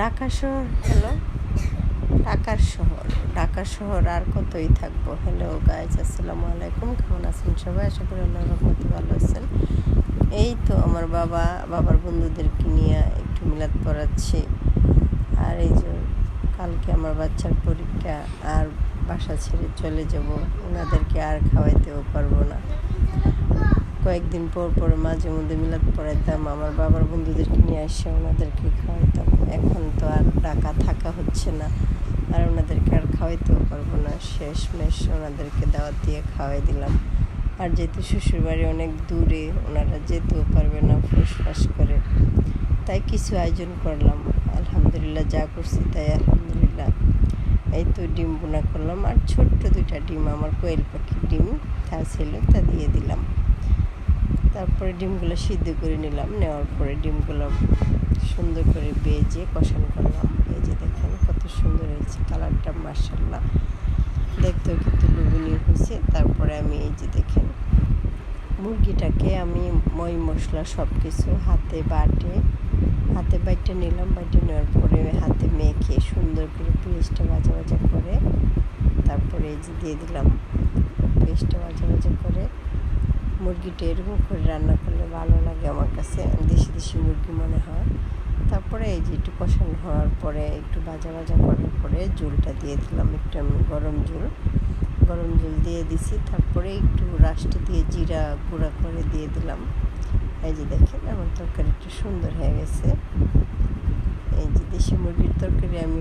ঢাকা শহর হলো ঢাকার শহর, ঢাকা শহর আর কতই থাকব? হ্যালো গাইজ আসসালামু আলাইকুম, কেমন আছেন সবাই? আশা করি আল্লাহ রহমতে ভালো আছেন। এই তো আমার বাবা, বাবার বন্ধুদেরকে নিয়ে একটু মিলাদ পড়াচ্ছি। আর এই যে কালকে আমার বাচ্চার পরীক্ষা, আর বাসা ছেড়ে চলে যাব। ওনাদেরকে আর খাওয়াইতেও পারব না। কয়েকদিন পর পর মাঝে মধ্যে মিলাদ পড়াইতাম, আমার বাবার বন্ধুদেরকে নিয়ে আসে, ওনাদেরকে খাওয়াইতাম। এখন তো আর টাকা থাকা হচ্ছে না, আর ওনাদেরকে আর খাওয়াইতেও পারব না। শেষ মেশ ওনাদেরকে দাওয়াত দিয়ে খাওয়াই দিলাম। আর যেহেতু শ্বশুরবাড়ি অনেক দূরে, ওনারা যেতেও পারবে না ফুসফাস করে। তাই কিছু আয়োজন করলাম। আলহামদুলিল্লাহ যা করছি তাই আলহামদুলিল্লাহ। এই তো ডিম বোনা করলাম, আর ছোট্ট দুইটা ডিম, আমার কোয়েল পাখির ডিম তা ছিল তা দিয়ে দিলাম। তারপরে ডিমগুলো সিদ্ধ করে নিলাম। নেওয়ার পরে ডিমগুলো সুন্দর করে বেজে কষান করলাম। যে দেখেন কত সুন্দর হয়েছে কালারটা মার্শাল্লাহ দেখতেও কিন্তু লুবনীয় হয়েছে। তারপরে আমি এই যে দেখেন মুরগিটাকে আমি মই মশলা সব কিছু হাতে বাটে, হাতে বাইটে নিলাম। বাইটে নেওয়ার পরে হাতে মেখে সুন্দর করে পেঁয়াজটা ভাজা ভাজা করে, তারপরে এই যে দিয়ে দিলাম পেঁয়াজটা ভাজা ভাজা করে। মুরগিটা এরকম করে রান্না করলে ভালো লাগে আমার কাছে। দেশি দেশি মুরগি মনে হয়। তারপরে এই যে একটু কষানো হওয়ার পরে, একটু ভাজা ভাজা করার পরে ঝোলটা দিয়ে দিলাম একটু আমি গরম ঝোল গরম ঝোল দিয়ে দিছি, তারপরে একটু রাষ্ট্র দিয়ে জিরা গুঁড়া করে দিয়ে দিলাম। এই যে দেখেন, আমার তরকারি একটু সুন্দর হয়ে গেছে। এই যে দেশি মুরগির তরকারি আমি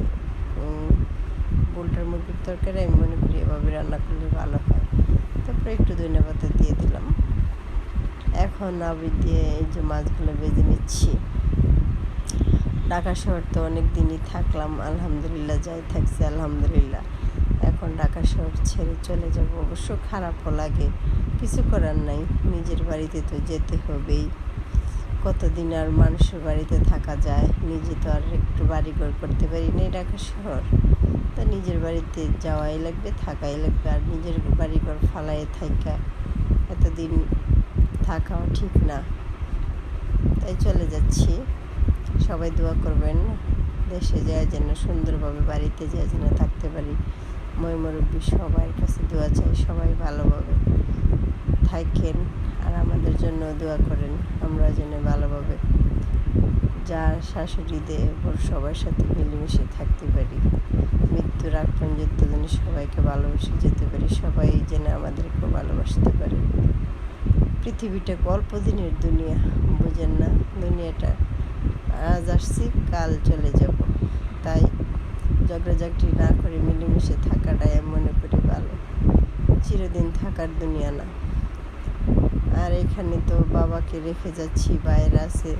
বোলটার মুরগির তরকারি আমি মনে করি এভাবে রান্না করলে ভালো হয়। তারপরে একটু ধনে পাতা দিয়ে দিলাম। এখন আবি দিয়ে এই যে মাছগুলো বেজে নিচ্ছি। ঢাকা শহর তো অনেক দিনই থাকলাম, আলহামদুলিল্লাহ যাই থাকছি, আলহামদুলিল্লাহ। এখন ঢাকা শহর ছেড়ে চলে যাব, অবশ্য খারাপও লাগে, কিছু করার নাই, নিজের বাড়িতে তো যেতে হবেই। কতদিন আর মানুষের বাড়িতে থাকা যায়, নিজে তো আর একটু বাড়িঘর করতে পারি না ঢাকা শহর। তো নিজের বাড়িতে যাওয়াই লাগবে, থাকাই লাগবে, আর নিজের বাড়িঘর ফালাই থাকা এতদিন থাকাও ঠিক না। তাই চলে যাচ্ছি। সবাই দোয়া করবেন, দেশে যায় যেন সুন্দরভাবে বাড়িতে যায় যেন থাকতে পারি। মই মুরব্বী সবার কাছে দোয়া চাই, সবাই ভালোভাবে থাকেন আর আমাদের জন্য দোয়া করেন। আমরা যেন ভালোভাবে যা শাশুড়ি দে ওর সবার সাথে মিলেমিশে থাকতে পারি। মৃত্যুর আগ পর্যন্ত যেন সবাইকে ভালোবেসে যেতে পারি, সবাই যেন আমাদেরকে ভালোবাসতে পারে। পৃথিবীটা অল্প দিনের দুনিয়া, বুঝেন না? দুনিয়াটা, আজ আসছি, কাল চলে যাব। তাই ঝগড়াঝাগড়ি না করে মিলেমিশে থাকাটাই আমি মনে করি ভালো। চিরদিন থাকার দুনিয়া না। আর এখানে তো বাবাকে রেখে যাচ্ছি, বাইরে আছে।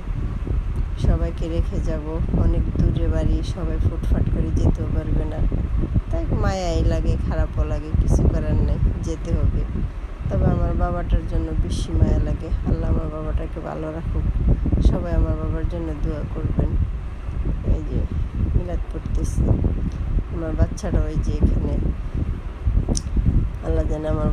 সবাইকে রেখে যাব। অনেক দূরে বাড়ি, সবাই ফুটফাট করে যেতেও পারবে না। তাই মায়াই লাগে, খারাপও লাগে, কিছু করার নেই, যেতে হবে। তবে আমার বাবাটার জন্য বেশি মায়া লাগে। আল্লাহ আমার বাবাটাকে ভালো রাখুক। সবাই আমার বাবার জন্য দোয়া করবেন। এই যে মিলাদ পড়তেছি। আমার বাচ্চারা ওই যে এখানে। আল্লাহ যেন আমার